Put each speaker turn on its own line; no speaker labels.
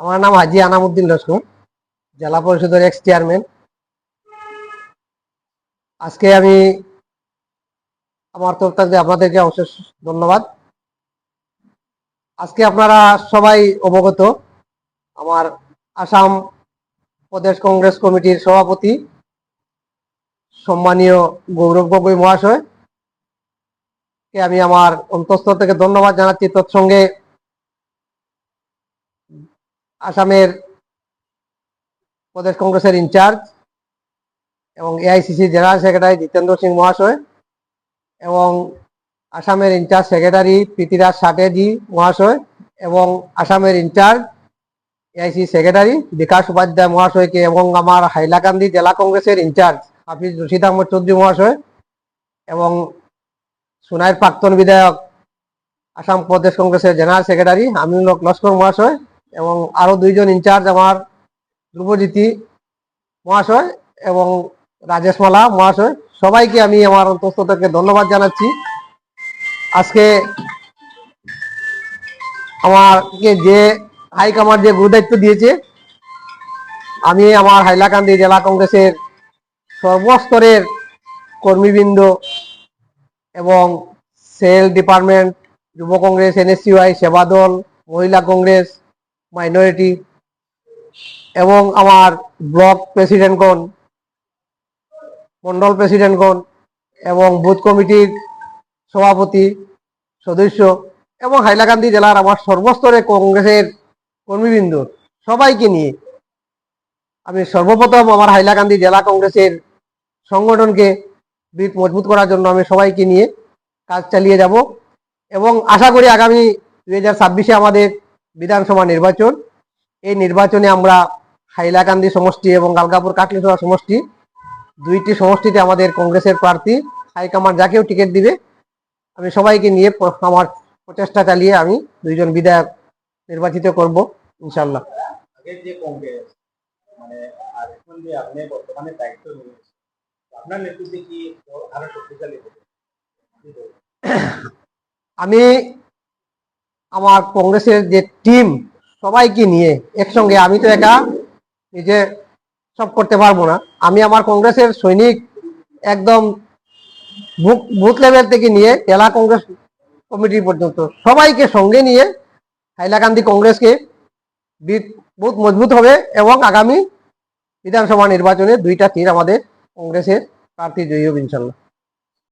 আমার নাম হাজি আনামুদ্দিন লস্কর জেলা পরিষদের এক্স চেয়ারম্যান আজকে আমি আমার তরফ থেকে আপনাদেরকে অশেষ ধন্যবাদ। আজকে আপনারা সবাই অবগত, আমার আসাম প্রদেশ কংগ্রেস কমিটির সভাপতি, সম্মানীয় গৌরব গগৈ মহাশয়, কে আমি আমার অন্তঃস্থল থেকে ধন্যবাদ জানাচ্ছি। তৎসঙ্গে আসামের প্রদেশ কংগ্রেসের ইনচার্জ এবং AICC general secretary Jitendra Singh মহাশয় এবং আসামের ইনচার্জ সেক্রেটারি প্রীতিরাজ সাটেজি মহাশয় এবং আসামের in-charge AIC secretary Bikash Upadhyay মহাশয়কে এবং আমার হাইলাকান্দি জেলা কংগ্রেসের ইনচার্জ হাফিজ রশিদ আহমদ চৌধুরী মহাশয় এবং সোনাইয়ের প্রাক্তন বিধায়ক আসাম প্রদেশ কংগ্রেসের জেনারেল সেক্রেটারি আমিনুল লস্কর মহাশয় এবং আরও দুইজন ইনচার্জ আমার ধ্রুবজ্যোতি মহাশয় এবং রাজেশ মালা মহাশয়। সবাইকে আমি আমার অন্তস্থ ধন্যবাদ জানাচ্ছি। আজকে আমাকে যে হাইকমান্ড যে গুরুদায়িত্ব দিয়েছে, আমি আমার হাইলাকান্দি জেলা কংগ্রেসের সর্বস্তরের কর্মীবৃন্দ এবং সেল ডিপার্টমেন্ট, যুব কংগ্রেস, এনএসইউআই সেবা দল মহিলা কংগ্রেস মাইনরিটি এবং আমার ব্লক প্রেসিডেন্টগণ মন্ডল প্রেসিডেন্টগণ এবং বুথ কমিটির সভাপতি, সদস্য, এবং হাইলাকান্দি জেলার আমার সর্বস্তরে কংগ্রেসের কর্মীবৃন্দ, সবাইকে নিয়ে আমি সর্বপ্রথম আমার হাইলাকান্দি জেলা কংগ্রেসের সংগঠনকে বৃত মজবুত করার জন্য আমি সবাইকে নিয়ে কাজ চালিয়ে যাব, এবং আশা করি আগামী দু হাজার আমাদের বিধানসভা নির্বাচন। এই নির্বাচনে আমরা হাইলাকান্দি সমষ্টি এবং গালগাপুর কাটলিসভা সমষ্টি দুইটি সমষ্টিতে আমাদের কংগ্রেসের প্রার্থী হাইকমান্ড যাকেও টিকিট দিবে। আমি সবাইকে নিয়ে আমার প্রচেষ্টা চালিয়ে আমি দুইজন বিধায়ক নির্বাচিত করব ইনশাল্লাহ
মানে?
আমি আমার কংগ্রেসের যে টিম সবাইকে নিয়ে একসঙ্গে আমি তো একা নিজে সব করতে পারব না। আমি আমার কংগ্রেসের সৈনিক একদম বুথ লেভেল থেকে নিয়ে জেলা কংগ্রেস কমিটি পর্যন্ত সবাইকে সঙ্গে নিয়ে হাইলাকান্দি কংগ্রেসকে বুথ মজবুত হবে এবং আগামী বিধানসভা নির্বাচনে দুইটা তীর আমাদের কংগ্রেসের প্রার্থী জয়ী হবে ইনশাল্লাহ।